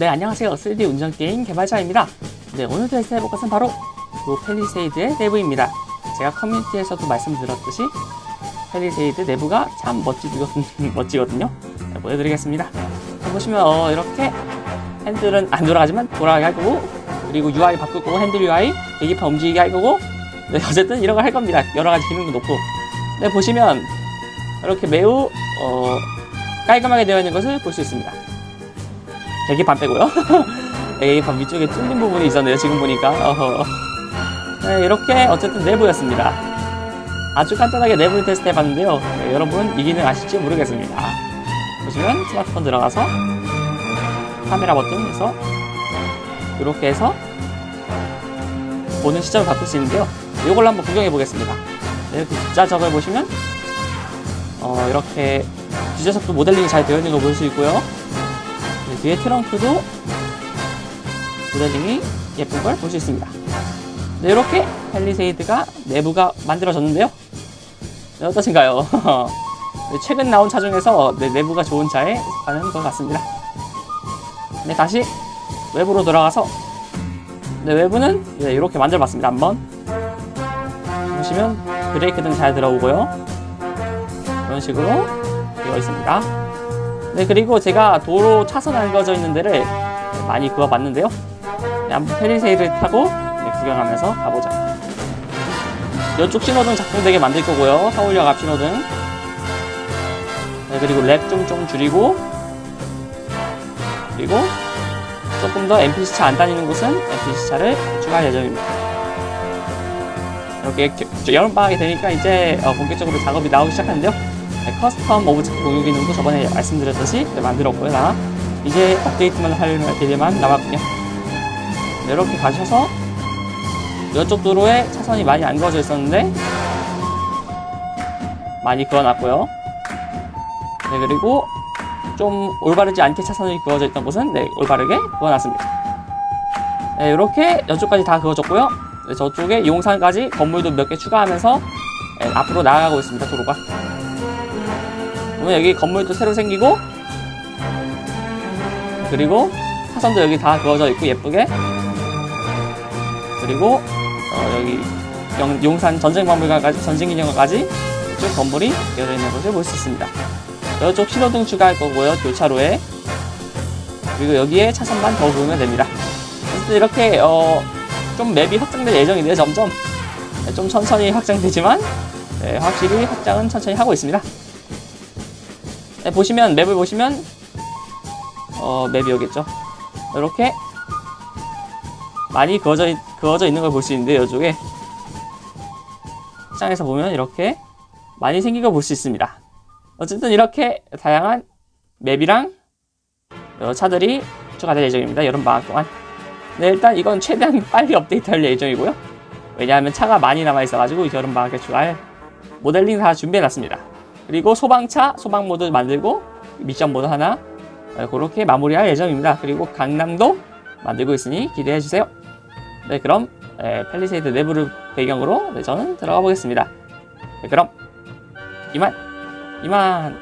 네, 안녕하세요. 3D 운전 게임 개발자입니다. 네, 오늘 테스트 해볼 것은 바로 요 펠리세이드의 내부입니다. 제가 커뮤니티에서도 말씀드렸듯이 펠리세이드 내부가 참 멋지거든, 멋지거든요. 네, 보여드리겠습니다. 자, 보시면 어, 이렇게 핸들은 안 돌아가지만 돌아가게 할 거고 그리고 UI 바꿀 거고 핸들 UI 계기판 움직이게 할 거고 네, 어쨌든 이런 걸 할 겁니다. 여러 가지 기능도 놓고 네, 보시면 이렇게 매우 어, 깔끔하게 되어 있는 것을 볼 수 있습니다. 계기판 빼고요. 네, 계기판 위쪽에 뚫린 부분이 있었네요. 지금 보니까. 어허. 네, 이렇게 어쨌든 내부였습니다. 아주 간단하게 내부를 테스트 해봤는데요. 네, 여러분 이 기능 아실지 모르겠습니다. 보시면 스마트폰 들어가서 카메라 버튼에서 이렇게 해서 보는 시점을 바꿀 수 있는데요. 이걸로 한번 구경해 보겠습니다. 네, 이렇게 뒷좌석을 보시면 어, 이렇게 뒷좌석도 모델링이 잘 되어 있는 거 볼 수 있고요. 네, 뒤에 트렁크도 모델링이 예쁜 걸 볼 수 있습니다. 네, 이렇게 펠리세이드가 내부가 만들어졌는데요. 네, 어떠신가요? 네, 최근 나온 차 중에서 네, 내부가 좋은 차에 속하는 것 같습니다. 네, 다시 외부로 돌아가서 네, 외부는 네, 이렇게 만들어봤습니다. 한번 보시면 브레이크 등 잘 들어오고요. 이런 식으로 되어 있습니다. 네, 그리고 제가 도로 차선 알려져 있는 데를 네, 많이 그어봤는데요. 네, 한번 페리세이를 타고 네, 구경하면서 가보자. 이쪽 신호등 작동되게 만들 거고요. 서울역 앞 신호등. 네, 그리고 랩 좀 좀 줄이고 그리고 조금 더 NPC 차 안 다니는 곳은 NPC 차를 추가할 예정입니다. 이렇게 겨- 여름방학이 되니까 이제 어, 본격적으로 작업이 나오기 시작하는데요. 네, 커스텀 오브젝트 공유 기능도 저번에 말씀드렸듯이 네, 만들었고요. 나 이제 업데이트만 할 일만 남았군요. 네, 이렇게 가셔서 이쪽 도로에 차선이 많이 안 그어져 있었는데 많이 그어놨고요. 네, 그리고 좀 올바르지 않게 차선이 그어져 있던 곳은 네, 올바르게 그어놨습니다. 네, 이렇게 이쪽까지 다 그어졌고요. 네, 저쪽에 용산까지 건물도 몇 개 추가하면서 네, 앞으로 나아가고 있습니다. 도로가. 보면 여기 건물도 새로 생기고 그리고 차선도 여기 다 그어져 있고 예쁘게 그리고 어, 여기 영- 용산 전쟁박물관까지 전쟁기념관까지 이쪽 건물이 되어 있는 것을 볼 수 있습니다. 이쪽 신호등 추가할 거고요 교차로에 그리고 여기에 차선만 더 그으면 됩니다. 어쨌든 이렇게 어, 좀 맵이 확장될 예정인데요 점점 네, 좀 천천히 확장되지만 네, 확실히 확장은 천천히 하고 있습니다. 네, 보시면 맵을 보시면 어, 맵이 여기있죠 이렇게 많이 그어져, 있- 그어져 있는 걸 볼 수 있는데 이쪽에 시장에서 보면 이렇게 많이 생긴 걸 볼 수 있습니다. 어쨌든 이렇게 다양한 맵이랑 차들이 추가될 예정입니다. 여름 방학 동안. 네, 일단 이건 최대한 빨리 업데이트 할 예정이고요. 왜냐하면 차가 많이 남아 있어가지고 여름 방학에 추가할 모델링 다 준비해놨습니다. 그리고 소방차 소방 모드 만들고 미션 모드 하나 어, 그렇게 마무리할 예정입니다. 그리고 강남도 만들고 있으니 기대해 주세요. 네, 그럼 에, 펠리세이드 내부를 배경으로 네, 저는 들어가 보겠습니다. 네, 그럼 이만 이만